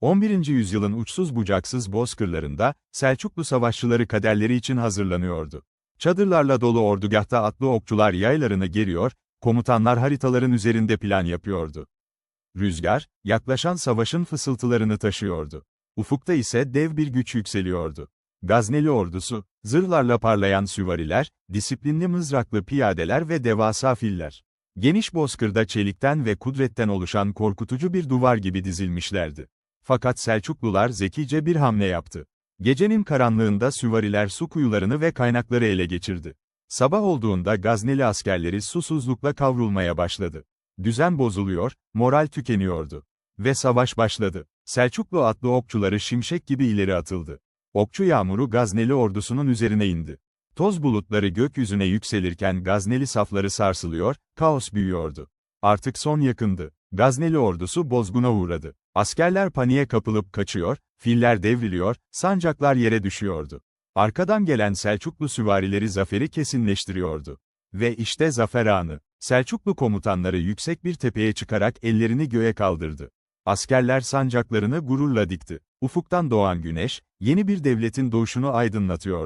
11. yüzyılın uçsuz bucaksız bozkırlarında, Selçuklu savaşçıları kaderleri için hazırlanıyordu. Çadırlarla dolu ordugahta atlı okçular yaylarını geriyor, komutanlar haritaların üzerinde plan yapıyordu. Rüzgar, yaklaşan savaşın fısıltılarını taşıyordu. Ufukta ise dev bir güç yükseliyordu. Gazneli ordusu, zırhlarla parlayan süvariler, disiplinli mızraklı piyadeler ve devasa filler. Geniş bozkırda çelikten ve kudretten oluşan korkutucu bir duvar gibi dizilmişlerdi. Fakat Selçuklular zekice bir hamle yaptı. Gecenin karanlığında süvariler su kuyularını ve kaynakları ele geçirdi. Sabah olduğunda Gazneli askerleri susuzlukla kavrulmaya başladı. Düzen bozuluyor, moral tükeniyordu. Ve savaş başladı. Selçuklu atlı okçuları şimşek gibi ileri atıldı. Okçu yağmuru Gazneli ordusunun üzerine indi. Toz bulutları gökyüzüne yükselirken Gazneli safları sarsılıyor, kaos büyüyordu. Artık son yakındı. Gazneli ordusu bozguna uğradı. Askerler paniğe kapılıp kaçıyor, filler devriliyor, sancaklar yere düşüyordu. Arkadan gelen Selçuklu süvarileri zaferi kesinleştiriyordu. Ve işte zafer anı. Selçuklu komutanları yüksek bir tepeye çıkarak ellerini göğe kaldırdı. Askerler sancaklarını gururla dikti. Ufuktan doğan güneş, yeni bir devletin doğuşunu aydınlatıyor.